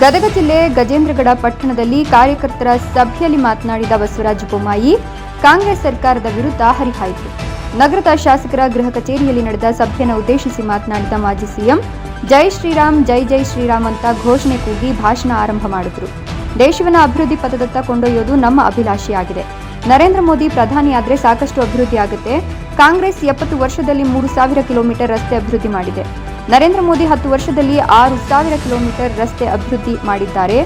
ಗದಗ ಜಿಲ್ಲೆ ಗಜೇಂದ್ರಗಡ ಪಟ್ಟಣದಲ್ಲಿ ಕಾರ್ಯಕರ್ತರ ಸಭೆಯಲ್ಲಿ ಮಾತನಾಡಿದ ಬಸವರಾಜ ಬೊಮ್ಮಾಯಿ, ಕಾಂಗ್ರೆಸ್ ಸರ್ಕಾರದ ವಿರುದ್ಧ ಹರಿಹಾಯಿತು. ನಗರದ ಶಾಸಕರ ಗೃಹ ಕಚೇರಿಯಲ್ಲಿ ನಡೆದ ಸಭೆಯನ್ನು ಉದ್ದೇಶಿಸಿ ಮಾತನಾಡಿದ ಮಾಜಿ ಸಿಎಂ, ಜೈ ಶ್ರೀರಾಮ್, ಜೈ ಜೈ ಶ್ರೀರಾಮ್ ಅಂತ ಘೋಷಣೆ ಕೂಗಿ ಭಾಷಣ ಆರಂಭ ಮಾಡಿದರು. ದೇಶವನ್ನು ಅಭಿವೃದ್ಧಿ ಪಥದತ್ತ ಕೊಂಡೊಯ್ಯೋದು ನಮ್ಮ ಅಭಿಲಾಷೆಯಾಗಿದೆ. ನರೇಂದ್ರ ಮೋದಿ ಪ್ರಧಾನಿಯಾದರೆ ಸಾಕಷ್ಟು ಅಭಿವೃದ್ಧಿ ಆಗುತ್ತೆ. ಕಾಂಗ್ರೆಸ್ ಎಪ್ಪತ್ತು ವರ್ಷದಲ್ಲಿ ಮೂರು ಸಾವಿರ ಕಿಲೋಮೀಟರ್ ರಸ್ತೆ ಅಭಿವೃದ್ಧಿ ಮಾಡಿದೆ. ನರೇಂದ್ರ ಮೋದಿ ಹತ್ತು ವರ್ಷದಲ್ಲಿ ಆರು ಸಾವಿರ ಕಿಲೋಮೀಟರ್ ರಸ್ತೆ ಅಭಿವೃದ್ಧಿ ಮಾಡಿದ್ದಾರೆ.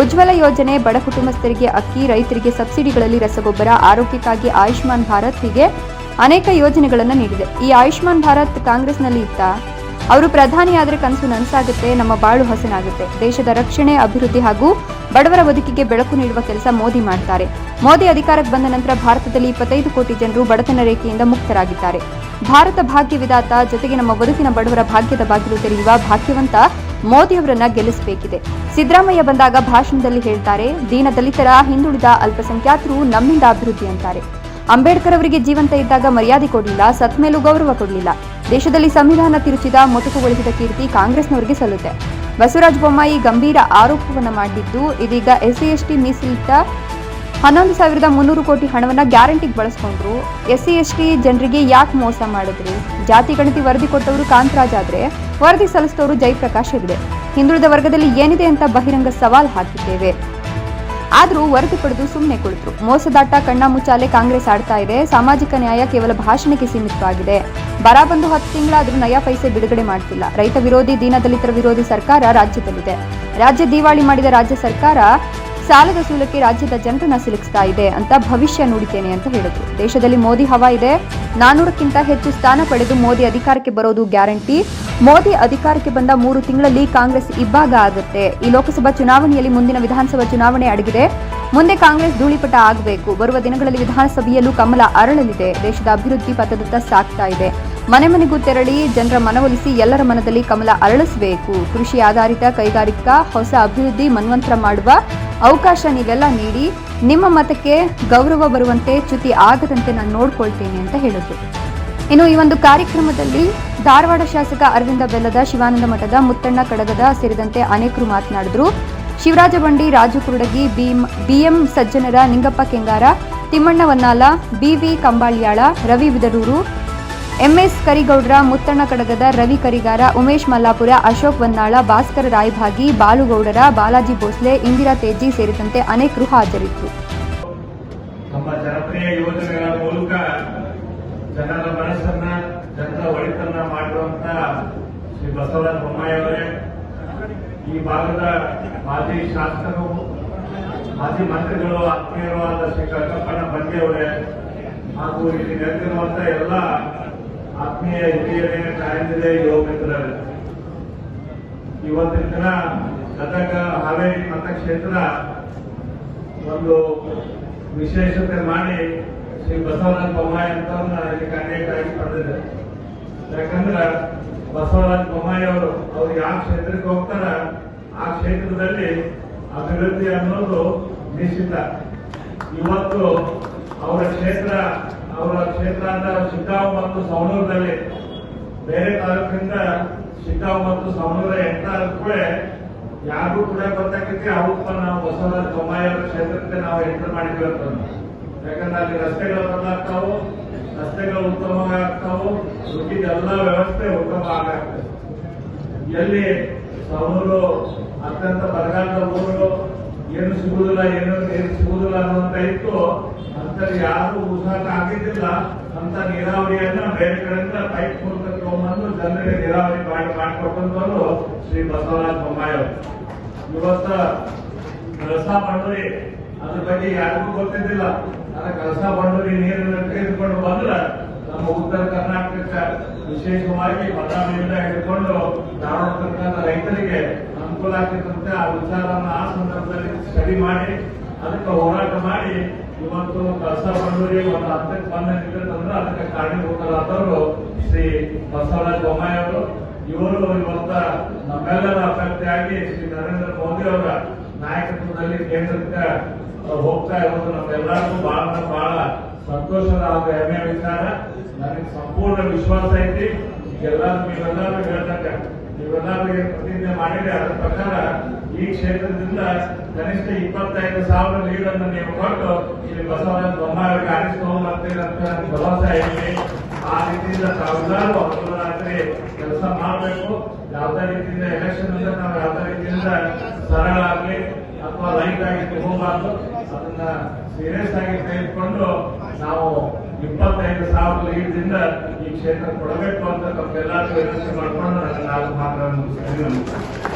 ಉಜ್ವಲ ಯೋಜನೆ, ಬಡ ಕುಟುಂಬಸ್ಥರಿಗೆ ಅಕ್ಕಿ, ರೈತರಿಗೆ ಸಬ್ಸಿಡಿಗಳಲ್ಲಿ ರಸಗೊಬ್ಬರ, ಆರೋಗ್ಯಕ್ಕಾಗಿ ಆಯುಷ್ಮಾನ್ ಭಾರತ್ ಹೀಗೆ ಅನೇಕ ಯೋಜನೆಗಳನ್ನು ನೀಡಿದೆ. ಈ ಆಯುಷ್ಮಾನ್ ಭಾರತ್ ಕಾಂಗ್ರೆಸ್ನಲ್ಲಿ ಇತ್ತಾ ಅವರು ಪ್ರಧಾನಿಯಾದರೆ ಕನಸು ನನಸಾಗುತ್ತೆ, ನಮ್ಮ ಬಾಳು ಹಸನಾಗುತ್ತೆ. ದೇಶದ ರಕ್ಷಣೆ, ಅಭಿವೃದ್ಧಿ ಹಾಗೂ ಬಡವರ ಬದುಕಿಗೆ ಬೆಳಕು ನೀಡುವ ಕೆಲಸ ಮೋದಿ ಮಾಡ್ತಾರೆ. ಮೋದಿ ಅಧಿಕಾರಕ್ಕೆ ಬಂದ ನಂತರ ಭಾರತದಲ್ಲಿ ಇಪ್ಪತ್ತೈದು ಕೋಟಿ ಜನರು ಬಡತನ ರೇಖೆಯಿಂದ ಮುಕ್ತರಾಗಿದ್ದಾರೆ. ಭಾರತ ಭಾಗ್ಯ ವಿಧಾತ ಜೊತೆಗೆ ನಮ್ಮ ಬದುಕಿನ ಬಡವರ ಭಾಗ್ಯದ ಬಾಗಿಲು ತೆರೆಯುವ ಭಾಗ್ಯವಂತ ಮೋದಿಯವರನ್ನ ಗೆಲ್ಲಿಸಬೇಕಿದೆ. ಸಿದ್ದರಾಮಯ್ಯ ಬಂದಾಗ ಭಾಷಣದಲ್ಲಿ ಹೇಳ್ತಾರೆ, ದೀನ ದಲಿತರ ಹಿಂದುಳಿದ ಅಲ್ಪಸಂಖ್ಯಾತರು ನಮ್ಮಿಂದ ಅಭಿವೃದ್ಧಿ ಅಂತಾರೆ. ಅಂಬೇಡ್ಕರ್ ಅವರಿಗೆ ಜೀವಂತ ಇದ್ದಾಗ ಮರ್ಯಾದೆ ಕೊಡಲಿಲ್ಲ, ಸತ್ಮೇಲೂ ಗೌರವ ಕೊಡಲಿಲ್ಲ. ದೇಶದಲ್ಲಿ ಸಂವಿಧಾನ ತಿರುಚಿದ, ಮೊಟಕುಗೊಳಿಸಿದ ಕೀರ್ತಿ ಕಾಂಗ್ರೆಸ್ನವರಿಗೆ ಸಲ್ಲುತ್ತೆ. ಬಸವರಾಜ ಬೊಮ್ಮಾಯಿ ಗಂಭೀರ ಆರೋಪವನ್ನು ಮಾಡಿದ್ದು, ಇದೀಗ ಎಸ್ಸಿ ಎಸ್ಟಿ ಮೀಸಲಿಟ್ಟ ಹನ್ನೊಂದು ಸಾವಿರದ ಮುನ್ನೂರು ಕೋಟಿ ಹಣವನ್ನು ಗ್ಯಾರಂಟಿಗೆ ಬಳಸ್ಕೊಂಡ್ರು. ಎಸ್ಸಿ ಎಸ್ಟಿ ಜನರಿಗೆ ಯಾಕೆ ಮೋಸ ಮಾಡಿದ್ರು? ಜಾತಿ ಗಣತಿ ವರದಿ ಕೊಟ್ಟವರು ಕಾಂತರಾಜ್ ಆದರೆ ವರದಿ ಸಲ್ಲಿಸಿದವರು ಜಯಪ್ರಕಾಶ್ ಹೆಗ್ಡೆ. ಹಿಂದುಳಿದ ವರ್ಗದಲ್ಲಿ ಏನಿದೆ ಅಂತ ಬಹಿರಂಗ ಸವಾಲು ಹಾಕಿದ್ದೇವೆ. ಆದರೂ ವರದಿ ಪಡೆದು ಸುಮ್ಮನೆ ಕುಳಿತರು. ಮೋಸದಾಟ, ಕಣ್ಣ ಮುಚ್ಚಾಲೆ ಕಾಂಗ್ರೆಸ್ ಆಡ್ತಾ ಇದೆ. ಸಾಮಾಜಿಕ ನ್ಯಾಯ ಕೇವಲ ಭಾಷಣಕ್ಕೆ ಸೀಮಿತವಾಗಿದೆ. ಬರ ಬಂದು ಹತ್ತು ತಿಂಗಳಾದರೂ ನಯಾ ಪೈಸೆ ಬಿಡುಗಡೆ ಮಾಡ್ತಿಲ್ಲ. ರೈತ ವಿರೋಧಿ ದೀನದಲಿತರ ವಿರೋಧಿ ಸರ್ಕಾರ ರಾಜ್ಯದಲ್ಲಿದೆ. ರಾಜ್ಯ ದಿವಾಳಿ ಮಾಡಿದ ರಾಜ್ಯ ಸರ್ಕಾರ ಸಾಲದ ಸೂಲಕ್ಕೆ ರಾಜ್ಯದ ಜನರನ್ನ ಸಿಲುಕಿಸ್ತಾ ಇದೆ ಅಂತ ಭವಿಷ್ಯ ನುಡಿತೇನೆ ಅಂತ ಹೇಳಿದ್ರು. ದೇಶದಲ್ಲಿ ಮೋದಿ ಹವಾ ಇದೆ. ನಾನೂರಕ್ಕಿಂತ ಹೆಚ್ಚು ಸ್ಥಾನ ಪಡೆದು ಮೋದಿ ಅಧಿಕಾರಕ್ಕೆ ಬರೋದು ಗ್ಯಾರಂಟಿ. ಮೋದಿ ಅಧಿಕಾರಕ್ಕೆ ಬಂದ ಮೂರು ತಿಂಗಳಲ್ಲಿ ಕಾಂಗ್ರೆಸ್ ಇಬ್ಬಾಗ ಆಗುತ್ತೆ. ಈ ಲೋಕಸಭಾ ಚುನಾವಣೆಯಲ್ಲಿ ಮುಂದಿನ ವಿಧಾನಸಭಾ ಚುನಾವಣೆ ಅಡಗಿದೆ. ಮುಂದೆ ಕಾಂಗ್ರೆಸ್ ಧೂಳಿಪಟ ಆಗಬೇಕು. ಬರುವ ದಿನಗಳಲ್ಲಿ ವಿಧಾನಸಭೆಯಲ್ಲೂ ಕಮಲ ಅರಳಲಿದೆ. ದೇಶದ ಅಭಿವೃದ್ಧಿ ಪಥದತ್ತ ಸಾಗ್ತಾ ಇದೆ. ಮನೆ ಮನೆಗೂ ತೆರಳಿ ಜನರ ಮನವೊಲಿಸಿ ಎಲ್ಲರ ಮನದಲ್ಲಿ ಕಮಲ ಅರಳಿಸಬೇಕು. ಕೃಷಿ ಆಧಾರಿತ ಕೈಗಾರಿಕಾ, ಹೊಸ ಅಭಿವೃದ್ಧಿ ಮನ್ವಂತರ ಮಾಡುವ ಅವಕಾಶ ನೀವೆಲ್ಲ ನೀಡಿ. ನಿಮ್ಮ ಮತಕ್ಕೆ ಗೌರವ ಬರುವಂತೆ ಚ್ಯುತಿ ಆಗದಂತೆ ನಾನು ನೋಡ್ಕೊಳ್ತೇನೆ ಅಂತ ಹೇಳಿದ್ರು ಇನ್ನು ಈ ಒಂದು ಕಾರ್ಯಕ್ರಮದಲ್ಲಿ ಧಾರವಾಡ ಶಾಸಕ ಅರವಿಂದ ಬೆಲ್ಲದ, ಶಿವಾನಂದ ಮಠದ, ಮುತ್ತಣ್ಣ ಕಡಗದ ಸೇರಿದಂತೆ ಅನೇಕರು ಮಾತನಾಡಿದ್ರು. ಶಿವರಾಜ ಬಂಡಿ, Raju Kurudagi BM Sajjanar, Ningappa Kengar, Timmanna Vannal BV Kambalyal, Ravi Bidarur MS Karigowdar, Muttanna Kadagad, Ravi Karigar, Umesh Mallapur, Ashok Vannal Bhaskar Rayabhagi, Balugowdar, Balaji Bhosle, Indira Teji ಸೇರಿದಂತೆ ಅನೇಕರು ಹಾಜರಿದ್ದರು ನಮ್ಮ ಜನಪ್ರಿಯ ಯೋಜನೆಗಳ ಮೂಲಕ ಜನರ ಮನಸ್ಸನ್ನ, ಜನರ ಒಳಿತನ್ನ ಮಾಡಿರುವಂತ ಶ್ರೀ ಬಸವರಾಜ ಬೊಮ್ಮಾಯಿ ಅವರೇ. ಈ ಭಾಗದ ಮಾಜಿ ಶಾಸಕರು, ಮಾಜಿ ಮಂತ್ರಿಗಳು ಆತ್ಮೀಯರು ಆದ ಶ್ರೀ ಕಟ್ಟಪ್ಪಣ್ಣ ಬಂಡಿ ಹಾಗೂ ಇಲ್ಲಿ ನೆರೆದಿರುವಂತ ಎಲ್ಲ ಆತ್ಮೀಯ ಹಿರಿಯರೇ ತಾಯಂದಿರೇ ಯುವ ಇವತ್ತಿನ ದಿನ ಗದಗ ಹಾವೇರಿ ಮತಕ್ಷೇತ್ರ ಒಂದು ವಿಶೇಷತೆ ಮಾಡಿ ಶ್ರೀ ಬಸವರಾಜ ಬೊಮ್ಮಾಯಿ ಅಂತ ಇಲ್ಲಿ ಆಗಿ ಪಡೆದಿದೆ ಯಾಕಂದ್ರ ಬಸವರಾಜ ಬೊಮ್ಮಾಯಿ ಅವರು, ಅವ್ರು ಯಾವ ಕ್ಷೇತ್ರಕ್ಕೆ ಹೋಗ್ತಾರ ಆ ಕ್ಷೇತ್ರದಲ್ಲಿ ಅಭಿವೃದ್ಧಿ ಅನ್ನೋದು ನಿಶ್ಚಿತ. ಇವತ್ತು ಅವರ ಕ್ಷೇತ್ರ ಅವರ ಕ್ಷೇತ್ರ ಅಂದ್ರೆ ಶಿಕ್ಕಾವ್ ಮತ್ತು ಸವಣೂರದಲ್ಲಿ, ಬೇರೆ ತಾಲೂಕಿಂದ ಶಿಕ್ಕಾವ್ ಮತ್ತು ಸವಣೂರ ಕೂಡ ಯಾರಿಗೂ ಕೂಡ ಗೊತ್ತಾಗಕ್ಕೆ ಅವತ್ತು ನಾವು ಬಸವರಾಜ ಬೊಮ್ಮಾಯಿ ಅವರ ಕ್ಷೇತ್ರಕ್ಕೆ ನಾವು ಎಂಟರ್ ಮಾಡಿದ್ವಿ ಅಂತ ಯಾಕಂದ್ರೆ ಅಲ್ಲಿ ರಸ್ತೆಗಳು ಬದಲಾಗ್ತಾವು ರಸ್ತೆಗಳು ಉತ್ತಮವಾಗ್ತಾವೋ ಆಗ್ತಾವು ಎಲ್ಲ ವ್ಯವಸ್ಥೆ ಉತ್ತಮ ಆಗ್ತದೆ ಎಲ್ಲಿ ಸವಣೂರು ಅತ್ಯಂತ ಬರಗಾಲದ ಊರು ಏನು ಸಿಗುವುದಿಲ್ಲ ಏನು ನೀರು ಸಿಗುವುದಿಲ್ಲ ಅನ್ನುವಂತ ಇತ್ತು ಅಂತ ಯಾರು ಉಸಾಟ ಆಗಿದ್ದಿಲ್ಲ. ಅಂತ ನೀರಾವರಿಯನ್ನ ಬೇರೆ ಕಡೆಯಿಂದ ಪೈಪ್ ಮೂಲಕ ತಗೊಂಡ್ಬಂದು ಜನರಿಗೆ ನೀರಾವರಿ ಮಾಡಿ ಮಾಡಿಕೊಟ್ಟಂತವರು ಶ್ರೀ ಬಸವರಾಜ ಬೊಮ್ಮಾಯಿ ಅವರು. ಇವತ್ತ ಕಳಸಾ ಬಂಡೂರಿ ಅದ್ರ ಬಗ್ಗೆ ಯಾರಿಗೂ ಗೊತ್ತಿದ್ದಿಲ್ಲ. ಆದ್ರೆ ಕೆಲಸ ಬಂಡೂರಿ ನೀರನ್ನು ತೆಗೆದುಕೊಂಡು ಬಂದ್ರ ನಮ್ಮ ಉತ್ತರ ಕರ್ನಾಟಕ ವಿಶೇಷವಾಗಿ ಬದಾಮಿಯಿಂದ ಹಿಡ್ಕೊಂಡು ಧಾರವಾಡ ರೈತರಿಗೆ ಅನುಕೂಲ ಆಗ್ತಿತ್ತಂತೆ ಆ ವಿಚಾರವನ್ನು ಆ ಸಂದರ್ಭದಲ್ಲಿ ಸ್ಟಡಿ ಮಾಡಿ, ಅದಕ್ಕೆ ಹೋರಾಟ ಮಾಡಿ, ಇವತ್ತು ಕಳಸಾ ಬಂಡೂರಿ ಒಂದು ಹಂತಕ್ಕೆ ಬಂದ ನಿಂತಿರ್ತಂದ್ರೆ ಅದಕ್ಕೆ ಕಾರಣೀಭೂತರಾದವರು ಶ್ರೀ ಬಸವರಾಜ ಬೊಮ್ಮಾಯಿ ಅವರು. ಇವರು ಇವತ್ತ ನಮ್ಮೆಲ್ಲರ ಅಭ್ಯರ್ಥಿಯಾಗಿ ಶ್ರೀ ನರೇಂದ್ರ ಮೋದಿ ಅವರ ನಾಯಕತ್ವದಲ್ಲಿ ಕೇಂದ್ರಕ್ಕೆ ಹೋಗ್ತಾ ಇರೋದು ನಮ್ಮೆಲ್ಲರಿಗೂ ಬಹಳ ಬಹಳ ಸಂತೋಷದ ಹಾಗೂ ಹೆಮ್ಮೆಯ ವಿಚಾರ. ನನಗೆ ಸಂಪೂರ್ಣ ವಿಶ್ವಾಸ ಐತಿ. ಎಲ್ಲರೂ ನೀವೆಲ್ಲರೂ ಹೇಳ್ದಂಗ, ನೀವೆಲ್ಲರಿಗೆ ಪ್ರತಿಜ್ಞೆ ಮಾಡಿದ್ರೆ ಅದರ ಪ್ರಕಾರ ಈ ಕ್ಷೇತ್ರದಿಂದ ಕನಿಷ್ಠ ಇಪ್ಪತ್ತೈದು ಸಾವಿರ ಲೀಡನ್ನು ನೀವು ಕೊಟ್ಟು ಇಲ್ಲಿ ಬಸವರಾಜ ಬೊಮ್ಮಾಯಿಯವರಿಗೆ ಆರಿಸ್ಕೊಂಡ್ಬರ್ತೀರಿ ಅಂತ ನನಗೆ ಭರವಸೆ ಇದೆ ಆ ರೀತಿಯಿಂದ ತಾವೆಲ್ಲರೂ ರಾತ್ರಿ ಕೆಲಸ ಮಾಡಬೇಕು. ಯಾವುದೇ ರೀತಿಯಿಂದ ಎಲೆಕ್ಷನ್ ಅಂದ್ರೆ ನಾವು ಯಾವುದೇ ರೀತಿಯಿಂದ ಸರಳ ಆಗಲಿ ಅಥವಾ ಲೈಟ್ ಆಗಿ ತಗೋಬಾರ್ದು, ಅದನ್ನ ಸೀರಿಯಸ್ ಆಗಿ ತೆಗೆದುಕೊಂಡು ನಾವು ಇಪ್ಪತ್ತೈದು ಸಾವಿರ ಲೀಡ್ದಿಂದ ಈ ಕ್ಷೇತ್ರ ಕೊಡಬೇಕು ಅಂತ ತಮ್ಮೆಲ್ಲರಿಗೂ ವಿನಂತಿ ಮಾಡ್ಕೊಂಡು ನನ್ನ ನಾಲ್ಕು ನಮಸ್ಕಾರ